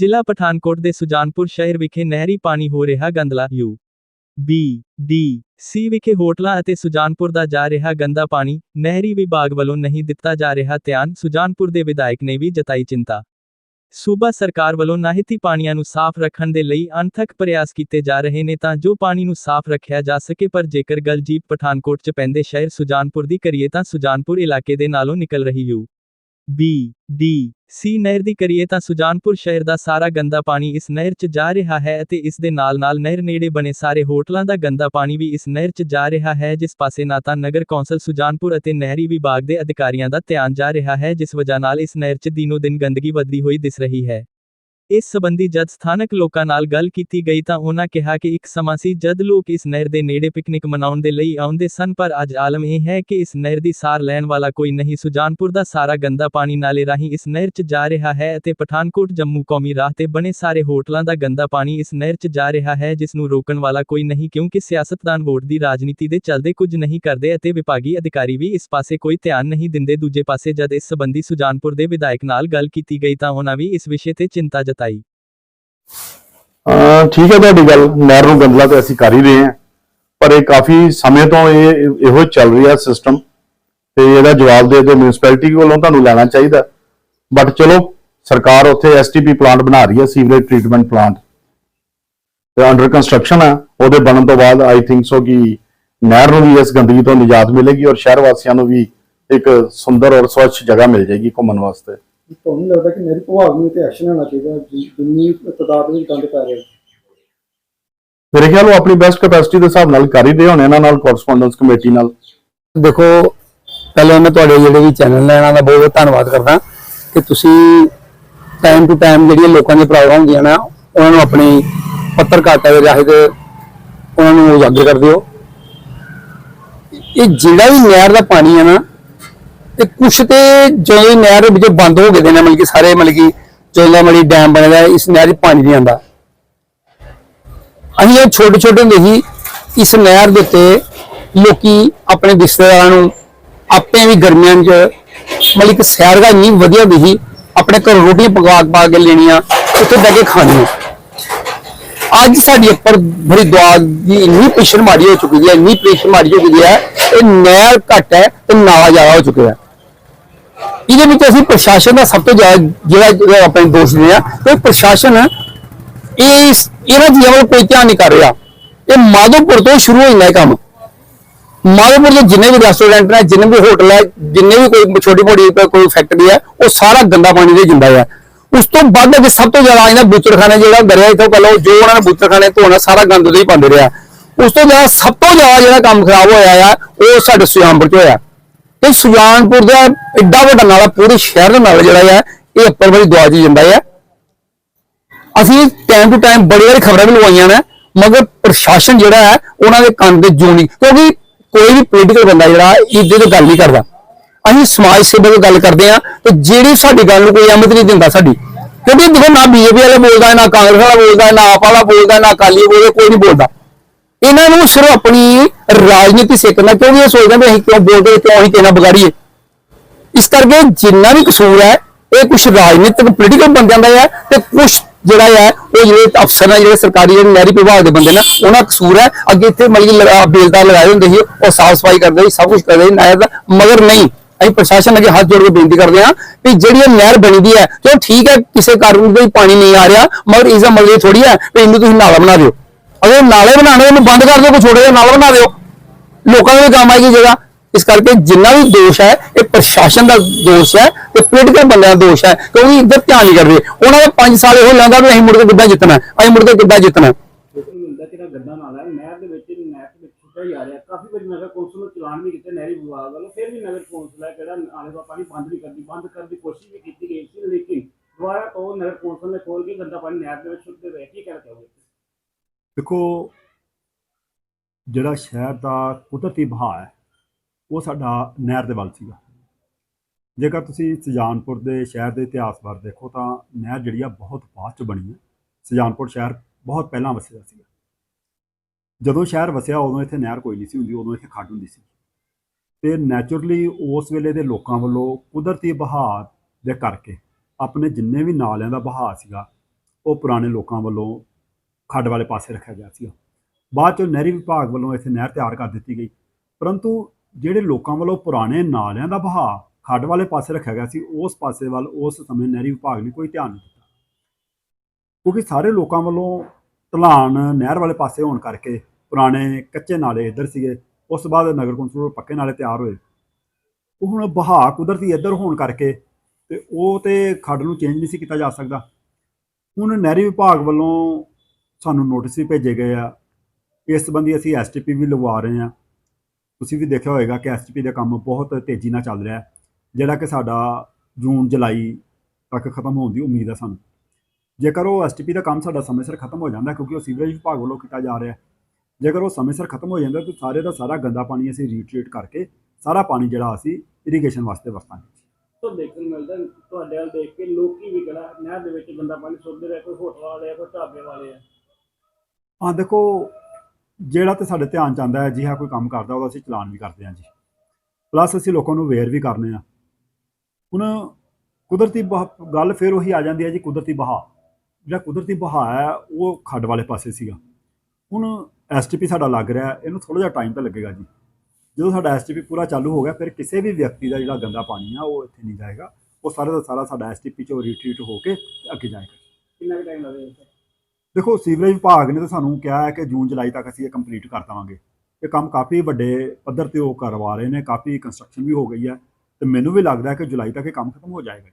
ਜ਼ਿਲ੍ਹਾ ਪਠਾਨਕੋਟ ਦੇ ਸੁਜਾਨਪੁਰ ਸ਼ਹਿਰ ਵਿਖੇ ਨਹਿਰੀ ਪਾਣੀ ਹੋ ਰਿਹਾ ਗੰਦਲਾ ਯੂ, ਬੀ, ਡੀ, ਸੀ ਵਿਖੇ ਹੋਟਲਾਂ ਅਤੇ ਸੁਜਾਨਪੁਰ ਦਾ ਜਾ ਰਿਹਾ ਗੰਦਾ ਪਾਣੀ, ਨਹਿਰੀ ਵਿਭਾਗ ਵੱਲੋਂ ਨਹੀਂ ਦਿੱਤਾ ਜਾ ਰਿਹਾ ਧਿਆਨ, ਸੁਜਾਨਪੁਰ ਦੇ ਵਿਧਾਇਕ ਨੇ ਵੀ ਜਤਾਈ ਚਿੰਤਾ। ਸੂਬਾ ਸਰਕਾਰ ਵੱਲੋਂ ਨਾਹਿਤੀ ਪਾਣੀਆਂ ਨੂੰ ਸਾਫ਼ ਰੱਖਣ ਦੇ ਲਈ ਅਣਥੱਕ ਪ੍ਰਯਾਸ ਕੀਤੇ ਜਾ ਰਹੇ ਨੇ ਤਾਂ ਜੋ ਪਾਣੀ ਨੂੰ ਸਾਫ਼ ਰੱਖਿਆ ਜਾ ਸਕੇ, ਪਰ ਜੇਕਰ ਗੱਲ ਜੀਪ ਪਠਾਨਕੋਟ 'ਚ ਪੈਂਦੇ ਸ਼ਹਿਰ ਸੁਜਾਨਪੁਰ ਦੀ ਕਰੀਏ ਤਾਂ ਸੁਜਾਨਪੁਰ ਇਲਾਕੇ ਦੇ ਨਾਲੋਂ ਨਿਕਲ ਰਹੀ ਯੂ। ਬੀ ਡੀ ਸੀ ਨਹਿਰ ਦੀ ਕਰੀਏ ਤਾਂ ਸੁਜਾਨਪੁਰ ਸ਼ਹਿਰ ਦਾ ਸਾਰਾ ਗੰਦਾ ਪਾਣੀ ਇਸ ਨਹਿਰ 'ਚ ਜਾ ਰਿਹਾ ਹੈ ਅਤੇ ਇਸ ਦੇ ਨਾਲ-ਨਾਲ ਨਹਿਰ ਨੇੜੇ ਬਣੇ ਸਾਰੇ ਹੋਟਲਾਂ ਦਾ ਗੰਦਾ ਪਾਣੀ ਵੀ ਇਸ ਨਹਿਰ 'ਚ ਜਾ ਰਿਹਾ ਹੈ, ਜਿਸ ਪਾਸੇ ਨਾ ਤਾਂ ਨਗਰ ਕੌਂਸਲ ਸੁਜਾਨਪੁਰ ਅਤੇ ਨਹਿਰੀ ਵਿਭਾਗ ਦੇ ਅਧਿਕਾਰੀਆਂ ਦਾ ਧਿਆਨ ਜਾ ਰਿਹਾ ਹੈ, ਜਿਸ ਵਜ੍ਹਾ ਨਾਲ ਇਸ ਨਹਿਰ 'ਚ ਦਿਨੋ ਦਿਨ ਗੰਦਗੀ ਵੱਧਦੀ ਹੋਈ ਦਿਸ ਰਹੀ ਹੈ। ਇਸ ਸਬੰਧੀ ਜਦ ਸਥਾਨਕ ਲੋਕਾਂ ਨਾਲ ਗੱਲ ਕੀਤੀ ਗਈ ਤਾਂ ਉਹਨਾਂ ਕਿਹਾ ਕਿ ਇੱਕ ਸਮਾਂ ਸੀ ਜਦ ਲੋਕ ਇਸ ਨਹਿਰ ਦੇ ਨੇੜੇ ਪਿਕਨਿਕ ਮਨਾਉਣ ਦੇ ਲਈ ਆਉਂਦੇ ਸਨ, ਪਰ ਅੱਜ ਆਲਮ ਇਹ ਹੈ ਕਿ ਇਸ ਨਹਿਰ ਦੀ ਸਾਰ ਲੈਣ ਵਾਲਾ ਕੋਈ ਨਹੀਂ। ਸੁਜਾਨਪੁਰ ਦਾ ਸਾਰਾ ਗੰਦਾ ਪਾਣੀ ਨਾਲੇ ਰਾਹੀਂ ਇਸ ਨਹਿਰ 'ਚ ਜਾ ਰਿਹਾ ਹੈ ਅਤੇ ਪਠਾਨਕੋਟ ਜੰਮੂ ਕੌਮੀ ਰਾਹ ਤੇ ਬਣੇ ਸਾਰੇ ਹੋਟਲਾਂ ਦਾ ਗੰਦਾ ਪਾਣੀ ਇਸ ਨਹਿਰ 'ਚ ਜਾ ਰਿਹਾ ਹੈ, ਜਿਸ ਨੂੰ ਰੋਕਣ ਵਾਲਾ ਕੋਈ ਨਹੀਂ ਕਿਉਂਕਿ ਸਿਆਸਤਦਾਨ ਵੋਟ ਦੀ ਰਾਜਨੀਤੀ ਦੇ ਚੱਲਦੇ ਕੁਝ ਨਹੀਂ ਕਰਦੇ ਅਤੇ ਵਿਭਾਗੀ ਅਧਿਕਾਰੀ ਵੀ ਇਸ ਪਾਸੇ ਕੋਈ ਧਿਆਨ ਨਹੀਂ ਦਿੰਦੇ। ਦੂਜੇ ਪਾਸੇ ਜਦ ਇਸ ਸਬੰਧੀ ਸੁਜਾਨਪੁਰ ਦੇ ਵਿਧਾਇਕ ਨਾਲ ਗੱਲ ਕੀਤੀ ਗਈ ਤਾਂ ਉਹਨਾਂ ਵੀ ਇਸ ਵਿਸ਼ੇ ਤੇ ਚਿੰਤਾ ਜਤਾਈ ਅਹ ਠੀਕ ਹੈ ਤੁਹਾਡੀ ਗੱਲ ਨਹਿਰ ਨੂੰ ਗੰਦਲਾ ਤਾਂ ਅਸੀਂ ਕਰ ਹੀ ਰਹੇ ਹਾਂ। ਪਰ ਇਹ ਕਾਫੀ ਸਮੇਂ ਤੋਂ ਇਹ ਇਹੋ ਚੱਲ ਰਿਹਾ ਸਿਸਟਮ ਤੇ ਇਹਦਾ ਜਵਾਬ ਦੇ ਦੇ ਮਿਊਨਿਸਪੈਲਿਟੀ ਵੱਲੋਂ ਤੁਹਾਨੂੰ ਲੈਣਾ ਚਾਹੀਦਾ। ਬਟ ਚਲੋ, ਸਰਕਾਰ ਉੱਥੇ ਐਸਟੀਪੀ ਪਲਾਂਟ ਬਣਾ ਰਹੀ ਹੈ ਸੀਵਰੇਜ ਟ੍ਰੀਟਮੈਂਟ ਪਲਾਂਟ ਤੇ ਅੰਡਰ ਕੰਸਟਰਕਸ਼ਨ ਹੈ ਉਹਦੇ ਬਣਨ ਤੋਂ ਬਾਅਦ ਆਈ ਥਿੰਕ ਸੋ ਕਿ ਨਹਿਰ ਨੂੰ ਵੀ ਇਸ ਗੰਦਗੀ ਤੋਂ ਨਿਜਾਤ ਮਿਲੇਗੀ ਔਰ ਸ਼ਹਿਰ ਵਾਸੀਆਂ ਨੂੰ ਵੀ ਇੱਕ ਸੁੰਦਰ ਔਰ ਸਵੱਛ ਜਗ੍ਹਾ ਮਿਲ ਜਾਏਗੀ ਘੁੰਮਣ ਵਾਸਤੇ। ਤੁਹਾਨੂੰ ਨਹੀਂ ਲੱਗਦਾ ਕਿ ਨਹਿਰੀ ਵਿਭਾਗ ਨੂੰ ਤੇ ਐਕਸ਼ਨ ਲੈਣਾ ਚਾਹੀਦਾ ਜਿ- ਜਿੰਨੀ ਤਦਾਦ ਵਿੱਚ ਗੰਦ ਪੈ ਰਿਹਾ ਮੇਰੇ ਖਿਆਲ ਉਹ ਆਪਣੀ ਬੈਸਟ ਕੈਪੈਸਿਟੀ ਦੇ ਹਿਸਾਬ ਨਾਲ ਕਰ ਹੀ ਰਹੇ ਹੋਣੇ ਇਹਨਾਂ ਨਾਲ ਕੋਰਸਪੋਂਡੈਂਸ ਕਮੇਟੀ ਨਾਲ। ਦੇਖੋ ਪਹਿਲੇ ਮੈਂ ਤੁਹਾਡੇ ਜਿਹੜੇ ਵੀ ਚੈਨਲ ਨੇ ਇਹਨਾਂ ਦਾ ਬਹੁਤ ਬਹੁਤ ਧੰਨਵਾਦ ਕਰਦਾ ਕਿ ਤੁਸੀਂ ਟਾਈਮ ਟੂ ਟਾਈਮ ਜਿਹੜੀਆਂ ਲੋਕਾਂ ਦੀਆਂ ਪ੍ਰੋਬਲਮ ਹੁੰਦੀਆਂ ਨਾ ਉਹਨਾਂ ਨੂੰ ਆਪਣੀ ਪੱਤਰਕਾਰਤਾ ਦੇ ਰਾਹੀਂ ਤੇ ਉਹਨਾਂ ਨੂੰ ਉਜਾਗਰ ਕਰਦੇ ਹੋ ਇਹ ਜਿਹੜਾ ਵੀ ਨਹਿਰ ਦਾ ਪਾਣੀ ਹੈ ਨਾ ਤੇ ਕੁਛ ਤੇ ਜਦੋਂ ਇਹ ਨਹਿਰ ਵਿੱਚ ਬੰਦ ਹੋ ਗਏ ਦੇ ਨੇ ਮਤਲਬ ਕਿ ਸਾਰੇ ਮਤਲਬ ਕਿ ਜਦੋਂ ਮਲੀ ਡੈਮ ਬਣਿਆ ਹੋਇਆ, ਇਸ ਨਹਿਰ 'ਚ ਪਾਣੀ ਨਹੀਂ ਆਉਂਦਾ। ਅਸੀਂ ਇਹ ਛੋਟੇ ਛੋਟੇ ਹੁੰਦੇ ਸੀ ਇਸ ਨਹਿਰ ਦੇ ਉੱਤੇ ਲੋਕੀ ਆਪਣੇ ਰਿਸ਼ਤੇਦਾਰਾਂ ਨੂੰ ਆਪੇ ਵੀ ਗਰਮੀਆਂ 'ਚ ਮਤਲਬ ਕਿ ਸੈਰ ਦਾ ਇੰਨੀ ਵਧੀਆ ਹੁੰਦੀ ਸੀ ਆਪਣੇ ਘਰੋਂ ਰੋਟੀ ਪਕਾ ਪਾ ਕੇ ਲੈਣੀਆਂ ਉੱਥੇ ਬਹਿ ਕੇ ਖਾਣੀਆਂ। ਅੱਜ ਸਾਡੀ ਉੱਪਰ ਬੜੀ ਦੁਆ ਦੀ ਇੰਨੀ ਪ੍ਰੈਸ਼ਰ ਮਾਰੀ ਹੋ ਚੁੱਕੀ ਹੈ ਇੰਨੀ ਪ੍ਰੈਸ਼ਰ ਮਾਰੀ ਹੋ ਚੁੱਕੀ ਹੈ ਇਹ ਨਹਿਰ ਘੱਟ ਹੈ ਤੇ ਨਾਲਾ ਜ਼ਿਆਦਾ ਹੋ ਚੁੱਕਿਆ। ਹੈ ਇਹਦੇ ਵਿੱਚ ਅਸੀਂ ਪ੍ਰਸ਼ਾਸਨ ਦਾ ਸਭ ਤੋਂ ਜ਼ਿਆਦਾ ਜਿਹੜਾ ਜਿਹੜਾ ਆਪਣੇ ਦੋਸ਼ ਦਿੰਦੇ ਆ ਤੇ ਪ੍ਰਸ਼ਾਸਨ ਇਹ ਇਹਨਾਂ ਚੀਜ਼ਾਂ ਵੱਲ ਕੋਈ ਧਿਆਨ ਨਹੀਂ ਕਰ ਰਿਹਾ। ਇਹ ਮਾਧੋਪੁਰ ਤੋਂ ਸ਼ੁਰੂ ਹੋ ਜਾਂਦਾ ਇਹ ਕੰਮ। ਮਾਧੋਪੁਰ ਦੇ ਜਿੰਨੇ ਵੀ ਰੈਸਟੋਰੈਂਟ ਨੇ, ਜਿੰਨੇ ਵੀ ਹੋਟਲ ਹੈ, ਜਿੰਨੇ ਵੀ ਕੋਈ ਛੋਟੀ ਮੋਟੀ ਕੋਈ ਫੈਕਟਰੀ ਹੈ, ਉਹ ਸਾਰਾ ਗੰਦਾ ਪਾਣੀ ਦੇ ਜਿੰਦਾ ਹੈ। ਉਸ ਤੋਂ ਵੱਧ ਅੱਗੇ ਸਭ ਤੋਂ ਜ਼ਿਆਦਾ ਇਹਨਾਂ ਬੁੱਚੜਖਾਨੇ ਜਿਹੜਾ ਦਰਿਆ ਇਥੋਂ ਪਹਿਲਾਂ ਜੋ ਉਹਨਾਂ ਨੇ ਬੁੱਚੜਖਾਨੇ ਧੋਣਾ, ਸਾਰਾ ਗੰਦ ਉਹਦੇ ਹੀ ਪਾਉਂਦੇ ਰਿਹਾ। ਉਸ ਤੋਂ ਜ਼ਿਆਦਾ ਸਭ ਤੋਂ ਜ਼ਿਆਦਾ ਜਿਹੜਾ ਕੰਮ ਖਰਾਬ ਹੋਇਆ ਆ, ਉਹ ਸਾਡੇ ਸੁਜਾਨਪੁਰ ਚ ਹੋਇਆ। ਇਹ ਸੁਜਾਨਪੁਰ ਦਾ ਐਡਾ ਵੱਡਾ ਨਾਲਾ, ਪੂਰੇ ਸ਼ਹਿਰ ਦਾ ਨਾਲਾ ਜਿਹੜਾ ਹੈ ਇਹ ਉੱਪਰ ਵਾਲੀ ਦੁਆ ਜੀ ਜਾਂਦਾ ਹੈ ਅਸੀਂ ਟਾਈਮ ਟੂ ਟਾਈਮ ਬੜੀ ਵਾਰੀ ਖਬਰਾਂ ਵੀ ਲਵਾਈਆਂ ਨੇ, ਮਗਰ ਪ੍ਰਸ਼ਾਸਨ ਜਿਹੜਾ ਹੈ ਉਹਨਾਂ ਦੇ ਕੰਨ ਦੇ ਜੂ ਨਹੀਂ, ਕਿਉਂਕਿ ਕੋਈ ਵੀ ਪੋਲੀਟੀਕਲ ਬੰਦਾ ਜਿਹੜਾ, ਇਹਦੇ ਤੇ ਗੱਲ ਨਹੀਂ ਕਰਦਾ। ਅਸੀਂ ਸਮਾਜ ਸੇਵਾ ਦੀ ਗੱਲ ਕਰਦੇ ਆ ਤੇ ਜਿਹੜੀ ਸਾਡੀ ਗੱਲ ਨੂੰ ਕੋਈ ਅਹਿਮਤ ਨਹੀਂ ਦਿੰਦਾ ਸਾਡੀ। ਕਿਉਂਕਿ ਦੇਖੋ ਨਾ ਬੀਜੇਪੀ ਵਾਲਾ ਬੋਲਦਾ, ਨਾ ਕਾਂਗਰਸ ਵਾਲਾ ਬੋਲਦਾ, ਨਾ ਆਪ ਵਾਲਾ ਬੋਲਦਾ, ਨਾ ਅਕਾਲੀ ਬੋਲਦਾ, ਕੋਈ ਨਹੀਂ ਬੋਲਦਾ। ਇਹਨਾਂ ਨੂੰ ਸਿਰਫ ਆਪਣੀ ਰਾਜਨੀਤੀ ਸਿੱਖਣਾ ਕਿਉਂਕਿ ਇਹ ਸੋਚਦੇ ਵੀ ਅਸੀਂ ਕਿਉਂ ਬੋਲਦੇ, ਕਿਉਂ ਅਸੀਂ ਕਿਹਨਾਂ ਵਿਗਾੜੀਏ ਇਸ ਕਰਕੇ ਜਿੰਨਾ ਵੀ ਕਸੂਰ ਹੈ, ਇਹ ਕੁਝ ਰਾਜਨੀਤਿਕ ਪੋਲੀਟੀਕਲ ਬੰਦਿਆਂ ਦਾ ਹੈ ਤੇ ਕੁਝ ਜਿਹੜਾ ਹੈ, ਉਹ ਜਿਹੜੇ ਅਫਸਰ ਨੇ, ਜਿਹੜੇ ਸਰਕਾਰੀ, ਜਿਹੜੇ ਨਹਿਰੀ ਵਿਭਾਗ ਦੇ ਬੰਦੇ ਨੇ, ਉਹਨਾਂ ਦਾ ਕਸੂਰ ਹੈ। ਅੱਗੇ ਇੱਥੇ ਮਤਲਬ ਬੇਲਦਾਰ ਲਗਾਏ ਹੁੰਦੇ ਸੀ, ਉਹ ਸਾਫ਼ ਸਫ਼ਾਈ ਕਰਦੇ ਸੀ, ਸਭ ਕੁਝ ਕਰਦੇ ਸੀ ਨਹਿਰ ਦਾ ਮਗਰ ਨਹੀਂ, ਅਸੀਂ ਪ੍ਰਸ਼ਾਸਨ ਅੱਗੇ ਹੱਥ ਜੋੜ ਕੇ ਬੇਨਤੀ ਕਰਦੇ ਹਾਂ ਕਿ ਜਿਹੜੀ ਇਹ ਨਹਿਰ ਬਣੀ ਦੀ ਹੈ, ਚਲੋ ਠੀਕ ਹੈ, ਕਿਸੇ ਕਾਰਨ ਕੋਈ ਪਾਣੀ ਨਹੀਂ ਆ ਰਿਹਾ, ਮਗਰ ਇਸ ਦਾ ਮਤਲਬ ਇਹ ਥੋੜੀ ਹੈ ਵੀ ਇਹਨੂੰ ਤੁਸੀਂ ਨਾਲਾ ਬਣਾ ਦਿਓ। ਅਗਰ ਨਾਲੇ ਬਣਾਉਣੇ ਉਹਨੂੰ ਬੰਦ ਕਰ ਦਿਓ ਕੋਈ ਛੋਟਾ ਜਿਹਾ ਨਾਲਾ ਬਣਾ ਦਿਓ। ਲੋਕਾਂ ਨੂੰ ਵੀ ਕੰਮ ਆਏਗੀ ਜਗ੍ਹਾ। ਇਸ ਕਰਕੇ ਜਿੰਨਾ ਵੀ ਦੋਸ਼ ਹੈ ਇਹ ਪ੍ਰਸ਼ਾਸਨ ਦਾ ਦੋਸ਼ ਹੈ ਤੇ ਪੋਲੀਟੀਕਲ ਬੰਦਿਆਂ ਦਾ ਦੋਸ਼ ਹੈ ਕਿਉਂਕਿ ਇੱਧਰ ਧਿਆਨ ਨਹੀਂ ਕਰਦੇ। ਉਹਨਾਂ ਦਾ 5 ਸਾਲ ਇਹੋ ਲਾਂਦਾ ਵੀ ਅਸੀਂ ਮੁੜ ਕੇ ਕਿੱਦਾਂ ਜਿੱਤਣਾ ਹੈ, ਅਸੀਂ ਮੁੜ ਕੇ ਕਿੱਦਾਂ ਜਿੱਤਣਾ ਹੈ। ਦੇਖਣ ਨੂੰ ਮਿਲਦਾ ਕਿ ਜਿਹੜਾ ਗੰਦਾ ਨਾਲਾ ਹੈ? ਨਹਿਰ ਦੇ ਵਿੱਚ ਨਹਿਰ ਦੇ ਵਿੱਚ ਸੁੱਟਿਆ ਹੀ ਆ ਰਿਹਾ। ਕਾਫੀ ਵਾਰੀ ਨਗਰ ਕੌਂਸਲ ਨੂੰ ਚਲਾਨ ਵੀ ਕੀਤੇ ਨਹਿਰੀ ਵਿਭਾਗ ਵੱਲੋਂ। ਫਿਰ ਵੀ ਨਗਰ ਕੌਂਸਲ ਹੈ ਜਿਹੜਾ ਨਾਲੇ ਦਾ ਪਾਣੀ ਬੰਦ ਨਹੀਂ ਕਰਦੀ। ਬੰਦ ਕਰਨ ਦੀ ਕੋਸ਼ਿਸ਼ ਵੀ ਕੀਤੀ ਗਈ ਸੀ ਲੇਕਿਨ ਦੁਬਾਰਾ ਤੋਂ ਨਗਰ ਕੌਂਸਲ ਨੇ ਖੋਲ ਕੇ ਗੰਦਾ ਪਾਣੀ ਨਹਿਰ ਦੇ ਵਿੱਚ ਸੁੱਟਦੇ ਰਹੇ ਕੀ ਕਹਿਣਾ ਚਾਹੋਗੇ? ਦੇਖੋ, ਜਿਹੜਾ ਸ਼ਹਿਰ ਦਾ ਕੁਦਰਤੀ ਬਹਾਅ ਹੈ, ਉਹ ਸਾਡਾ ਨਹਿਰ ਦੇ ਵੱਲ ਸੀਗਾ। ਜੇਕਰ ਤੁਸੀਂ ਸੁਜਾਨਪੁਰ ਦੇ ਸ਼ਹਿਰ ਦੇ ਇਤਿਹਾਸ ਬਾਰੇ ਦੇਖੋ, ਤਾਂ ਨਹਿਰ ਜਿਹੜੀ ਆ ਬਹੁਤ ਬਾਅਦ ਚ ਬਣੀ ਹੈ। ਸੁਜਾਨਪੁਰ ਸ਼ਹਿਰ ਬਹੁਤ ਪਹਿਲਾਂ ਵਸਿਆ ਸੀਗਾ। ਜਦੋਂ ਸ਼ਹਿਰ ਵਸਿਆ, ਉਦੋਂ ਇੱਥੇ ਨਹਿਰ ਕੋਈ ਨਹੀਂ ਸੀ ਹੁੰਦੀ, ਉਦੋਂ ਇੱਥੇ ਖੱਡ ਹੁੰਦੀ ਸੀ। ਤੇ ਨੈਚੁਰਲੀ ਉਸ ਵੇਲੇ ਦੇ ਲੋਕਾਂ ਵੱਲੋਂ ਕੁਦਰਤੀ ਬਹਾਅ ਦੇ ਕਰਕੇ ਆਪਣੇ ਜਿੰਨੇ ਵੀ ਨਾਲਿਆਂ ਦਾ ਬਹਾਅ ਸੀਗਾ, ਉਹ ਪੁਰਾਣੇ ਲੋਕਾਂ ਵੱਲੋਂ ਖੱਡ ਵਾਲੇ ਪਾਸੇ ਰੱਖਿਆ ਗਿਆ ਸੀ ਬਾਅਦ ਚੋਂ ਨਹਿਰੀ ਵਿਭਾਗ ਵੱਲੋਂ ਇੱਥੇ ਨਹਿਰ ਤਿਆਰ ਕਰ ਦਿੱਤੀ ਗਈ। ਪਰੰਤੂ ਜਿਹੜੇ ਲੋਕਾਂ ਵੱਲੋਂ ਪੁਰਾਣੇ ਨਾਲਿਆਂ ਦਾ ਵਹਾਅ ਖੱਡ ਵਾਲੇ ਪਾਸੇ ਰੱਖਿਆ ਗਿਆ ਸੀ, ਉਸ ਪਾਸੇ ਵੱਲ ਉਸ ਸਮੇਂ ਨਹਿਰੀ ਵਿਭਾਗ ਨੇ ਕੋਈ ਧਿਆਨ ਨਹੀਂ ਦਿੱਤਾ। ਕਿਉਂਕਿ ਸਾਰੇ ਲੋਕਾਂ ਵੱਲੋਂ ਢਲਾਣ ਨਹਿਰ ਵਾਲੇ ਪਾਸੇ ਹੋਣ ਕਰਕੇ ਪੁਰਾਣੇ ਕੱਚੇ ਨਾਲੇ ਇੱਧਰ ਸੀਗੇ, ਉਸ ਤੋਂ ਬਾਅਦ ਨਗਰ ਕੌਂਸਲ ਵੱਲੋਂ ਪੱਕੇ ਨਾਲੇ ਤਿਆਰ ਹੋਏ। ਉਹ ਹੁਣ ਵਹਾਅ ਕੁਦਰਤੀ ਇੱਧਰ ਹੋਣ ਕਰਕੇ ਤੇ ਉਹ ਤੇ ਖੱਡ ਨੂੰ ਚੇਂਜ ਨਹੀਂ ਸੀ ਕੀਤਾ ਜਾ ਸਕਦਾ। ਹੁਣ ਨਹਿਰੀ ਵਿਭਾਗ ਵੱਲੋਂ ਸਾਨੂੰ ਨੋਟਿਸ ਵੀ ਭੇਜੇ ਗਏ ਆ। ਇਸ ਸੰਬੰਧੀ ਅਸੀਂ ਐਸਟੀਪੀ ਵੀ ਲਗਵਾ ਰਹੇ ਹਾਂ। ਤੁਸੀਂ ਵੀ ਦੇਖਿਆ ਹੋਵੇਗਾ ਕਿ ਐਸਟੀਪੀ ਦਾ ਕੰਮ ਬਹੁਤ ਤੇਜ਼ੀ ਨਾਲ ਚੱਲ ਰਿਹਾ ਹੈ। ਜਿਹੜਾ ਕਿ ਸਾਡਾ ਜੂਨ, ਜੁਲਾਈ ਤੱਕ ਖਤਮ ਹੋਣ ਦੀ ਉਮੀਦ ਹੈ ਸਾਨੂੰ। ਜੇਕਰ ਉਹ ਐਸਟੀਪੀ ਦਾ ਕੰਮ ਸਾਡਾ ਸਮੇਂ ਸਿਰ ਖਤਮ ਹੋ ਜਾਂਦਾ ਕਿਉਂਕਿ ਉਹ ਸੀਵਰੇਜ ਵਿਭਾਗ ਵੱਲੋਂ ਕੀਤਾ ਜਾ ਰਿਹਾ ਹੈ, ਜੇਕਰ ਉਹ ਸਮੇਂ ਸਿਰ ਖਤਮ ਹੋ ਜਾਂਦਾ ਤਾਂ ਸਾਰੇ ਦਾ ਸਾਰਾ ਗੰਦਾ ਪਾਣੀ ਅਸੀਂ ਰੀਟਰੀਟ ਕਰਕੇ ਸਾਰਾ ਪਾਣੀ ਜਿਹੜਾ ਅਸੀਂ ਇਰੀਗੇਸ਼ਨ ਵਾਸਤੇ ਵਰਤਾਂਗੇ। ਤੋਂ ਦੇਖਣ ਮਿਲਦਾ ਤੁਹਾਡੇ ਵੱਲ ਦੇਖ ਕੇ ਲੋਕੀ ਵੀ ਕਿਹੜਾ ਨਹਿਰ ਦੇ ਵਿੱਚ ਗੰਦਾ ਪਾਣੀ ਸੁੱਟਦੇ ਰਹੇ, ਕੋਈ ਹੋਟਲ ਵਾਲੇ ਆ, ਕੋਈ ਢਾਬੇ ਵਾਲੇ ਆ। ਹਾਂ, ਦੇਖੋ, ਜਿਹੜਾ ਤੇ ਸਾਡੇ ਧਿਆਨ ਚ ਆਉਂਦਾ ਹੈ ਜਿਹਾ ਕੋਈ ਕੰਮ ਕਰਦਾ ਉਹਦਾ ਅਸੀਂ ਚਲਾਨ ਵੀ ਕਰਦੇ ਹਾਂ ਜੀ। ਪਲੱਸ ਅਸੀਂ ਲੋਕਾਂ ਨੂੰ ਅਵੇਅਰ ਵੀ ਕਰਨੇ ਆ ਹੁਣ ਕੁਦਰਤੀ ਬਹਾ- ਗੱਲ ਫਿਰ ਉਹੀ ਆ ਜਾਂਦੀ ਹੈ ਜੀ, ਕੁਦਰਤੀ ਬਹਾ। ਜਿਹੜਾ ਕੁਦਰਤੀ ਬਹਾ ਹੈ, ਉਹ ਖੱਡ ਵਾਲੇ ਪਾਸੇ ਸੀਗਾ। ਹੁਣ ਐਸਟੀਪੀ ਸਾਡਾ ਲੱਗ ਰਿਹਾ ਇਹਨੂੰ ਥੋੜਾ ਜਿਹਾ ਟਾਈਮ ਤਾਂ ਲੱਗੇਗਾ ਜੀ। ਜਦੋਂ ਸਾਡਾ ਐਸਟੀਪੀ ਪੂਰਾ ਚਾਲੂ ਹੋ ਗਿਆ, ਫਿਰ ਕਿਸੇ ਵੀ ਵਿਅਕਤੀ ਦਾ ਜਿਹੜਾ ਗੰਦਾ ਪਾਣੀ ਆ, ਉਹ ਇੱਥੇ ਨਹੀਂ ਜਾਏਗਾ। ਉਹ ਸਾਰਾ ਦਾ ਸਾਰਾ ਸਾਡਾ ਐਸਟੀਪੀ ਚੋਂ ਰੀਟਰੀਟ ਹੋ ਕੇ ਅੱਗੇ ਜਾਏਗਾ। ਕਿੰਨਾ ਟਾਈਮ ਲੱਗੇਗਾ ਦੇਖੋ ਸੀਵਰੇਜ ਵਿਭਾਗ ਨੇ ਤਾਂ ਸਾਨੂੰ ਕਿਹਾ ਹੈ ਕਿ ਜੂਨ, ਜੁਲਾਈ ਤੱਕ ਅਸੀਂ ਇਹ ਕੰਪਲੀਟ ਕਰ ਦੇਵਾਂਗੇ। ਇਹ ਕੰਮ ਕਾਫੀ ਵੱਡੇ ਪੱਧਰ ਤੇ ਉਹ ਕਰਵਾ ਰਹੇ ਨੇ, ਕਾਫੀ ਕੰਸਟਰਕਸ਼ਨ ਵੀ ਹੋ ਗਈ ਹੈ ਤੇ ਮੈਨੂੰ ਵੀ ਲੱਗਦਾ ਹੈ ਕਿ ਜੁਲਾਈ ਤੱਕ ਇਹ ਕੰਮ ਖਤਮ ਹੋ ਜਾਏਗਾ